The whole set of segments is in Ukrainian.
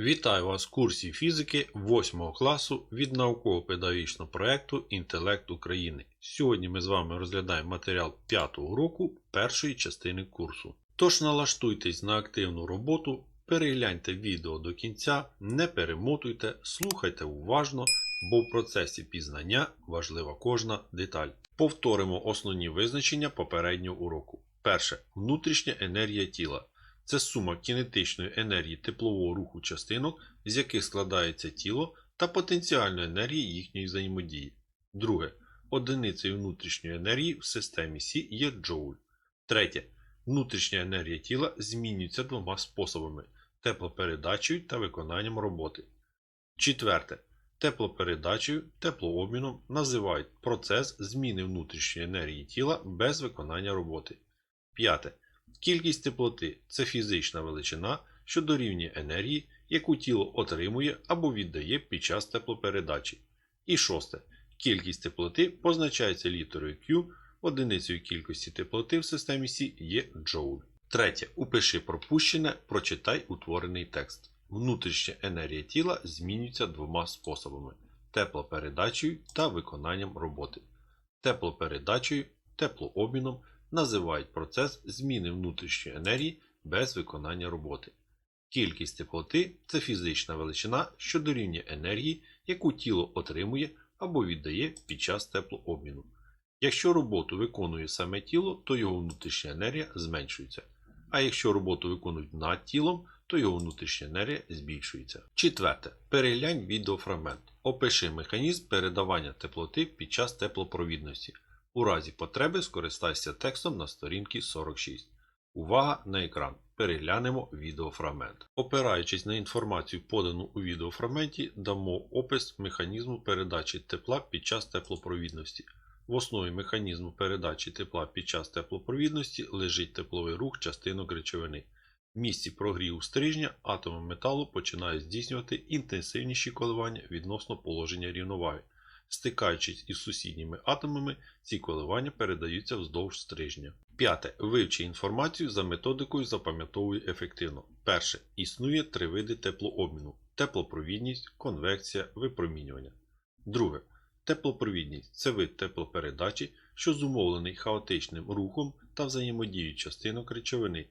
Вітаю вас в курсі фізики 8 класу від науково-педагогічного проєкту Інтелект України. Сьогодні ми з вами розглядаємо матеріал 5 уроку першої частини курсу. Тож налаштуйтесь на активну роботу, перегляньте відео до кінця, не перемотуйте, слухайте уважно, бо в процесі пізнання важлива кожна деталь. Повторимо основні визначення попереднього уроку. Перше. Внутрішня енергія тіла. Це сума кінетичної енергії теплового руху частинок, з яких складається тіло, та потенціальної енергії їхньої взаємодії. Друге. Одиницею внутрішньої енергії в системі Сі є джоуль. Третє. Внутрішня енергія тіла змінюється двома способами теплопередачею та виконанням роботи. Четверте. Теплопередачею, теплообміном називають процес зміни внутрішньої енергії тіла без виконання роботи. П'яте. Кількість теплоти це фізична величина, що дорівнює енергії, яку тіло отримує або віддає під час теплопередачі. І шосте. Кількість теплоти позначається літерою Q, одиницею кількості теплоти в системі Сі є джоуль. Третє. Упиши пропущене, прочитай утворений текст. Внутрішня енергія тіла змінюється двома способами: теплопередачею та виконанням роботи. Теплопередачею, теплообміном називають процес зміни внутрішньої енергії без виконання роботи. Кількість теплоти це фізична величина, що дорівнює енергії, яку тіло отримує або віддає під час теплообміну. Якщо роботу виконує саме тіло, то його внутрішня енергія зменшується. А якщо роботу виконують над тілом, то його внутрішня енергія збільшується. Четверте. Переглянь відеофрагмент. Опиши механізм передавання теплоти під час теплопровідності. У разі потреби скористайся текстом на сторінці 46. Увага на екран. Переглянемо відеофрагмент. Опираючись на інформацію, подану у відеофрагменті, дамо опис механізму передачі тепла під час теплопровідності. В основі механізму передачі тепла під час теплопровідності лежить тепловий рух частинок речовини. В місці прогріву стрижня атоми металу починають здійснювати інтенсивніші коливання відносно положення рівноваги. Стикаючись із сусідніми атомами, ці коливання передаються вздовж стрижня. П'яте. Вивчи інформацію за методикою запам'ятовуй ефективно. Перше. Існує три види теплообміну: теплопровідність, конвекція, випромінювання. Друге. Теплопровідність це вид теплопередачі, що зумовлений хаотичним рухом та взаємодією частинок речовини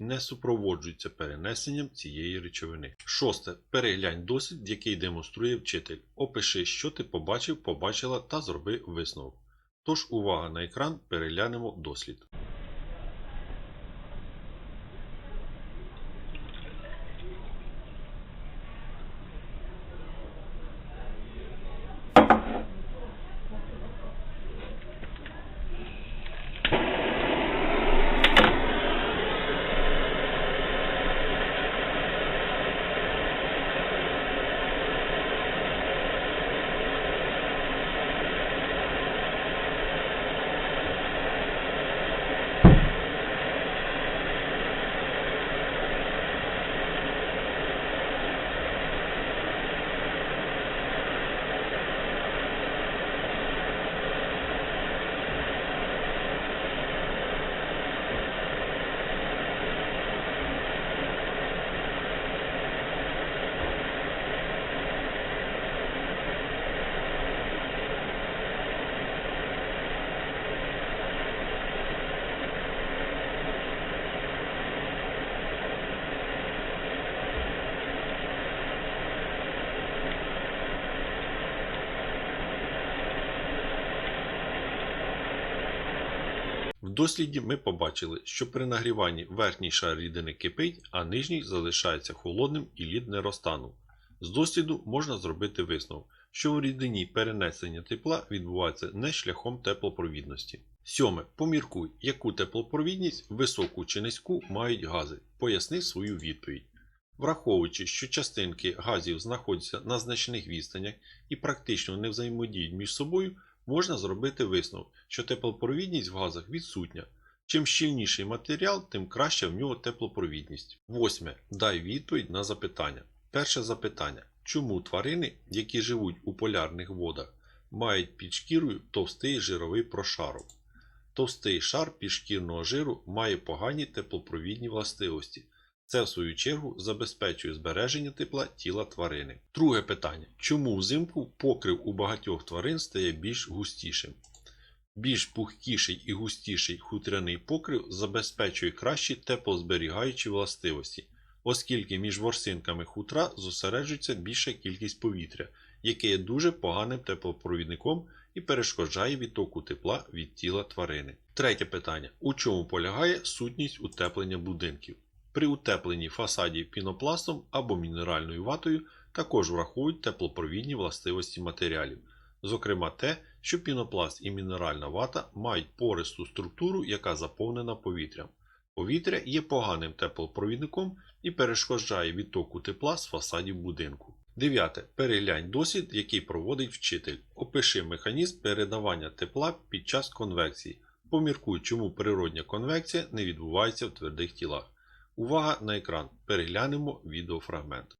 не супроводжується перенесенням цієї речовини. Шосте. Переглянь досвід, який демонструє вчитель. Опиши, що ти побачив, побачила та зроби висновок. Тож увага на екран, переглянемо дослід. Досліді ми побачили, що при нагріванні верхній шар рідини кипить, а нижній залишається холодним і лід не розтанув. З досліду можна зробити висновок, що у рідині перенесення тепла відбувається не шляхом теплопровідності. Сьоме. Поміркуй, яку теплопровідність, високу чи низьку мають гази. Поясни свою відповідь. Враховуючи, що частинки газів знаходяться на значних відстанях і практично не взаємодіють між собою, можна зробити висновок, що теплопровідність в газах відсутня. Чим щільніший матеріал, тим краща в нього теплопровідність. Восьме. Дай відповідь на запитання. Перше запитання. Чому тварини, які живуть у полярних водах, мають під шкірою товстий жировий прошарок? Товстий шар підшкірного жиру має погані теплопровідні властивості. Це, в свою чергу, забезпечує збереження тепла тіла тварини. Друге питання: чому взимку покрив у багатьох тварин стає більш густішим? Більш пухкіший і густіший хутряний покрив забезпечує кращі теплозберігаючі властивості, оскільки між ворсинками хутра зосереджується більша кількість повітря, яке є дуже поганим теплопровідником і перешкоджає відтоку тепла від тіла тварини. Третє питання: у чому полягає сутність утеплення будинків? При утепленні фасадів пінопластом або мінеральною ватою також враховують теплопровідні властивості матеріалів, зокрема те, що пінопласт і мінеральна вата мають пористу структуру, яка заповнена повітрям. Повітря є поганим теплопровідником і перешкоджає відтоку тепла з фасадів будинку. Дев'яте. Переглянь досвід, який проводить вчитель. Опиши механізм передавання тепла під час конвекції. Поміркуй, чому природня конвекція не відбувається в твердих тілах. Увага на екран. Переглянемо відеофрагмент.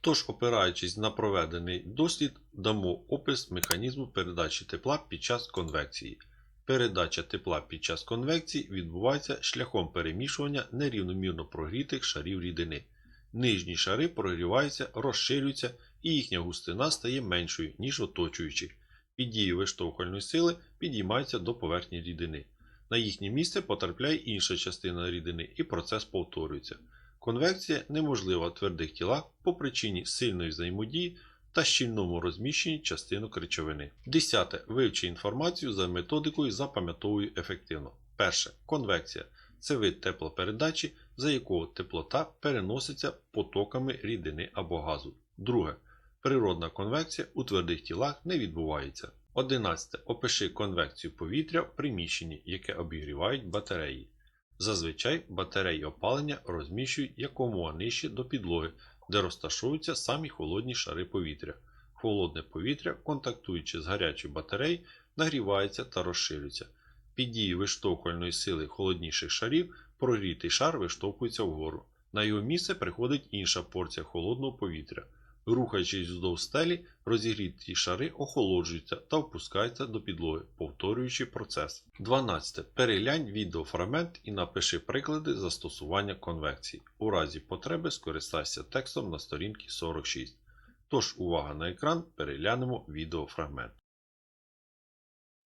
Тож, опираючись на проведений дослід, дамо опис механізму передачі тепла під час конвекції. Передача тепла під час конвекції відбувається шляхом перемішування нерівномірно прогрітих шарів рідини. Нижні шари прогріваються, розширюються і їхня густина стає меншою, ніж оточуючих. Під дією виштовхувальної сили підіймаються до поверхні рідини. На їхнє місце потрапляє інша частина рідини і процес повторюється. Конвекція неможлива в твердих тілах по причині сильної взаємодії та щільному розміщенні частинок речовини. Десяте. Вивчи інформацію за методикою запам'ятовуй ефективно. Перше. Конвекція це вид теплопередачі, за якого теплота переноситься потоками рідини або газу. Друге. Природна конвекція у твердих тілах не відбувається. 11. Опиши конвекцію повітря в приміщенні, яке обігрівають батареї. Зазвичай батареї опалення розміщують якомога нижче до підлоги, де розташовуються самі холодні шари повітря. Холодне повітря, контактуючи з гарячою батареєю, нагрівається та розширюється. Під дією виштовхувальної сили холодніших шарів прогрітий шар виштовхується вгору. На його місце приходить інша порція холодного повітря. Рухаючись вздовж стелі, розігріті шари охолоджуються та впускаються до підлоги, повторюючи процес. 12. Переглянь відеофрагмент і напиши приклади застосування конвекції. У разі потреби скористайся текстом на сторінці 46. Тож, увага на екран, переглянемо відеофрагмент.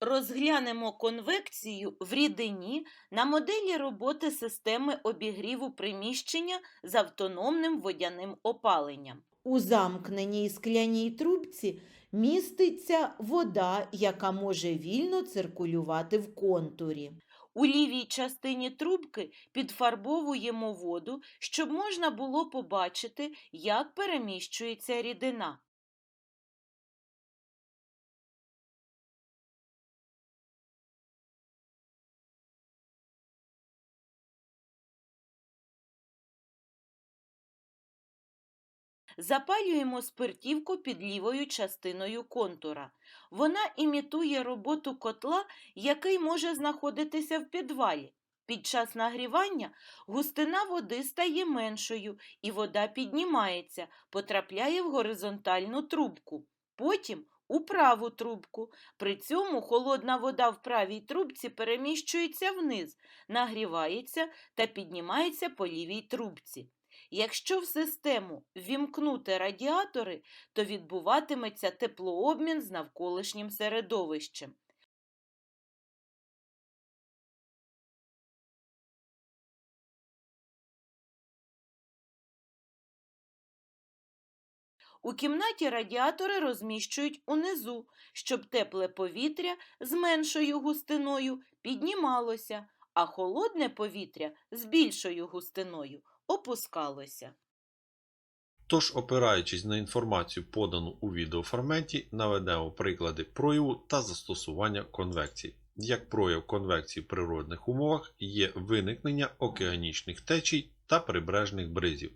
Розглянемо конвекцію в рідині на моделі роботи системи обігріву приміщення з автономним водяним опаленням. У замкненій скляній трубці міститься вода, яка може вільно циркулювати в контурі. У лівій частині трубки підфарбовуємо воду, щоб можна було побачити, як переміщується рідина. Запалюємо спиртівку під лівою частиною контура. Вона імітує роботу котла, який може знаходитися в підвалі. Під час нагрівання густина води стає меншою і вода піднімається, потрапляє в горизонтальну трубку. Потім у праву трубку. При цьому холодна вода в правій трубці переміщується вниз, нагрівається та піднімається по лівій трубці. Якщо в систему ввімкнути радіатори, то відбуватиметься теплообмін з навколишнім середовищем. У кімнаті радіатори розміщують унизу, щоб тепле повітря з меншою густиною піднімалося, а холодне повітря з більшою густиною опускалося. Тож, опираючись на інформацію, подану у відеоформаті, наведемо приклади прояву та застосування конвекції. Як прояв конвекції в природних умовах є виникнення океанічних течій та прибережних бризів.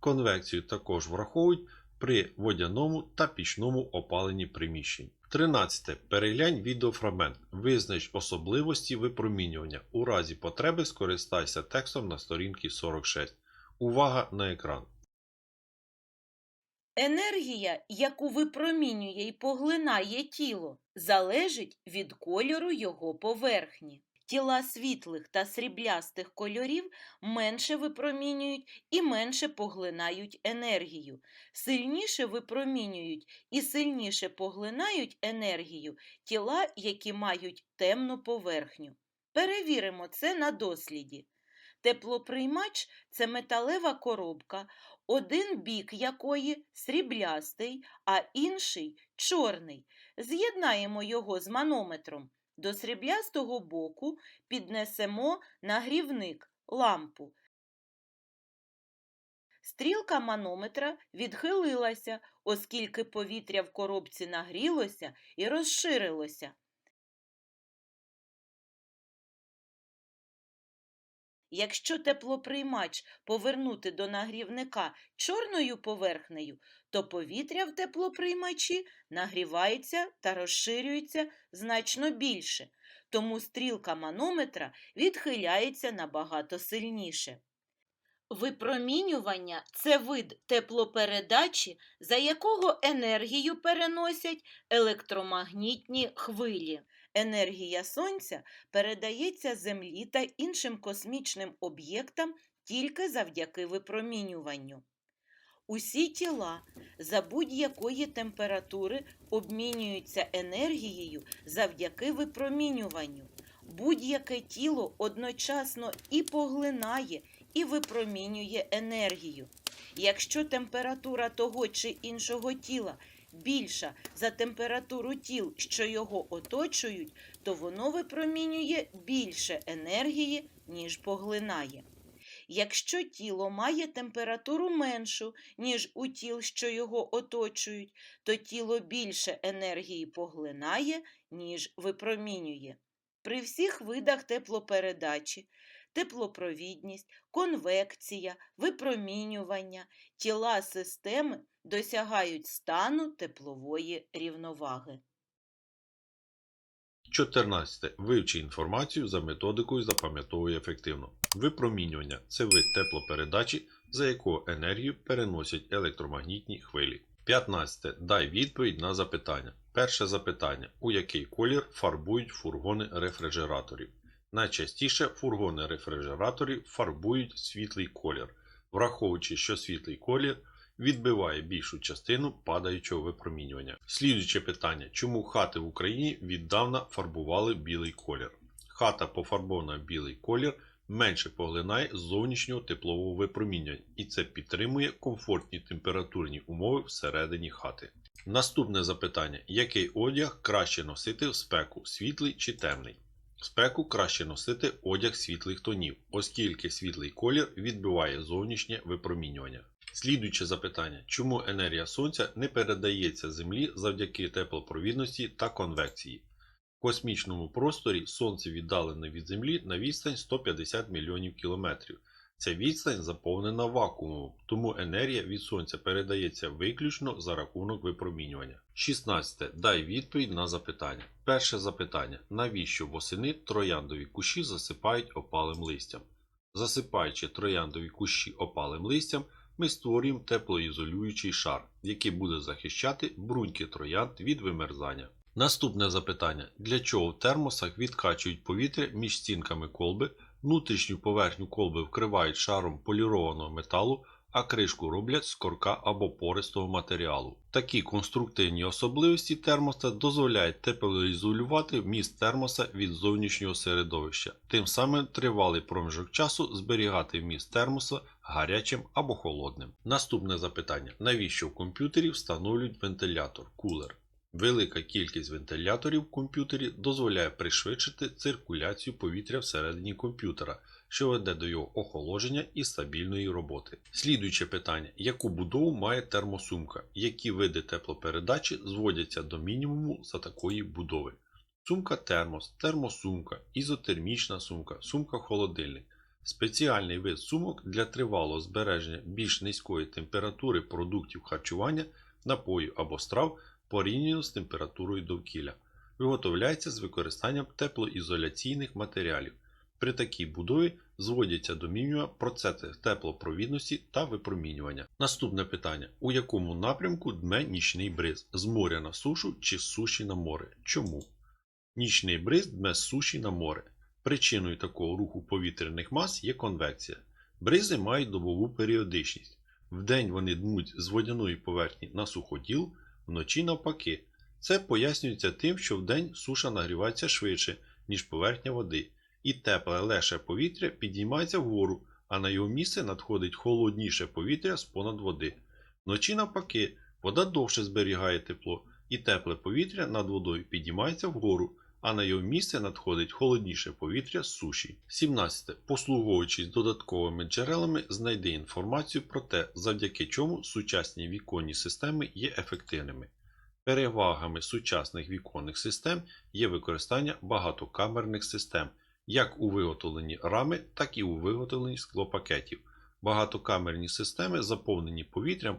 Конвекцію також враховують при водяному та пічному опаленні приміщень. 13. Переглянь відеофрагмент. Визнач особливості випромінювання. У разі потреби скористайся текстом на сторінці 46. Увага на екран. Енергія, яку випромінює і поглинає тіло, залежить від кольору його поверхні. Тіла світлих та сріблястих кольорів менше випромінюють і менше поглинають енергію. Сильніше випромінюють і сильніше поглинають енергію тіла, які мають темну поверхню. Перевіримо це на досліді. Теплоприймач це металева коробка, один бік якої сріблястий, а інший чорний. З'єднаємо його з манометром. До сріблястого боку піднесемо нагрівник лампу. Стрілка манометра відхилилася, оскільки повітря в коробці нагрілося і розширилося. Якщо теплоприймач повернути до нагрівника чорною поверхнею, то повітря в теплоприймачі нагрівається та розширюється значно більше, тому стрілка манометра відхиляється набагато сильніше. Випромінювання це вид теплопередачі, за якого енергію переносять електромагнітні хвилі. Енергія Сонця передається Землі та іншим космічним об'єктам тільки завдяки випромінюванню. Усі тіла за будь-якої температури обмінюються енергією завдяки випромінюванню. Будь-яке тіло одночасно і поглинає, і випромінює енергію. Якщо температура того чи іншого тіла більша за температуру тіл, що його оточують, то воно випромінює більше енергії, ніж поглинає. Якщо тіло має температуру меншу, ніж у тіл, що його оточують, то тіло більше енергії поглинає, ніж випромінює. При всіх видах теплопередачі, теплопровідність, конвекція, випромінювання, тіла системи досягають стану теплової рівноваги. 14. Вивчи інформацію за методикою запам'ятовуй ефективно. Випромінювання це вид теплопередачі, за якого енергію переносять електромагнітні хвилі. 15. Дай відповідь на запитання. Перше запитання. У який колір фарбують фургони рефрижераторів? Найчастіше фургони рефрижераторів фарбують світлий колір, враховуючи, що світлий колір відбиває більшу частину падаючого випромінювання. Слідуюче питання: чому хати в Україні віддавна фарбували білий колір? Хата пофарбована в білий колір менше поглинає зовнішнього теплового випромінювання, і це підтримує комфортні температурні умови всередині хати. Наступне запитання: який одяг краще носити в спеку, світлий чи темний? Спеку краще носити одяг світлих тонів, оскільки світлий колір відбиває зовнішнє випромінювання. Слідуюче запитання: чому енергія сонця не передається Землі завдяки теплопровідності та конвекції? В космічному просторі Сонце віддалене від Землі на відстань 150 мільйонів кілометрів. Ця відстань заповнена вакуумом, тому енергія від Сонця передається виключно за рахунок випромінювання. 16. Дай відповідь на запитання. Перше запитання: навіщо восени трояндові кущі засипають опалим листям? Засипаючи трояндові кущі опалим листям, ми створюємо теплоізолюючий шар, який буде захищати бруньки троянд від вимерзання. Наступне запитання: для чого в термосах відкачують повітря між стінками колби, внутрішню поверхню колби вкривають шаром полірованого металу, а кришку роблять з корка або пористого матеріалу. Такі конструктивні особливості термоса дозволяють теплоізолювати вміст термоса від зовнішнього середовища, тим самим тривалий проміжок часу зберігати вміст термоса гарячим або холодним. Наступне запитання: навіщо в комп'ютері встановлюють вентилятор кулер? Велика кількість вентиляторів в комп'ютері дозволяє пришвидшити циркуляцію повітря всередині комп'ютера, що веде до його охолодження і стабільної роботи. Слідуюче питання: яку будову має термосумка? Які види теплопередачі зводяться до мінімуму за такої будови? Сумка термос, термосумка, ізотермічна сумка, сумка-холодильник. Спеціальний вид сумок для тривалого збереження більш низької температури продуктів харчування, напою або страв порівняно з температурою довкілля. Виготовляється з використанням теплоізоляційних матеріалів. При такій будові зводяться до мінімума процеси теплопровідності та випромінювання. Наступне питання: у якому напрямку дме нічний бриз? З моря на сушу чи з суші на море? Чому? Нічний бриз дме з суші на море. Причиною такого руху повітряних мас є конвекція. Бризи мають добову періодичність. Вдень вони дмуть з водяної поверхні на суходіл, вночі навпаки. Це пояснюється тим, що вдень суша нагрівається швидше, ніж поверхня води, і тепле легше повітря підіймається вгору, а на його місце надходить холодніше повітря з понад води. Вночі навпаки, вода довше зберігає тепло, і тепле повітря над водою підіймається вгору, а на його місце надходить холодніше повітря з суші. 17. Послуговуючись додатковими джерелами, знайди інформацію про те, завдяки чому сучасні віконні системи є ефективними. Перевагами сучасних віконних систем є використання багатокамерних систем, як у виготовленні рами, так і у виготовленні склопакетів. Багатокамерні системи, заповнені повітрям,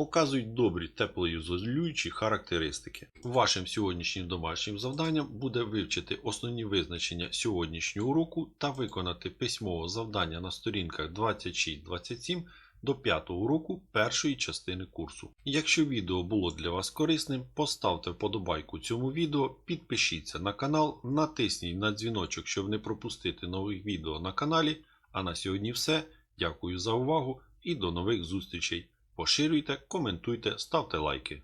показують добрі теплоізолюючі характеристики. Вашим сьогоднішнім домашнім завданням буде вивчити основні визначення сьогоднішнього уроку та виконати письмове завдання на сторінках 26-27 до 5 уроку першої частини курсу. Якщо відео було для вас корисним, поставте вподобайку цьому відео, підпишіться на канал, натисніть на дзвіночок, щоб не пропустити нових відео на каналі. А на сьогодні все. Дякую за увагу і до нових зустрічей. Поширюйте, коментуйте, ставте лайки.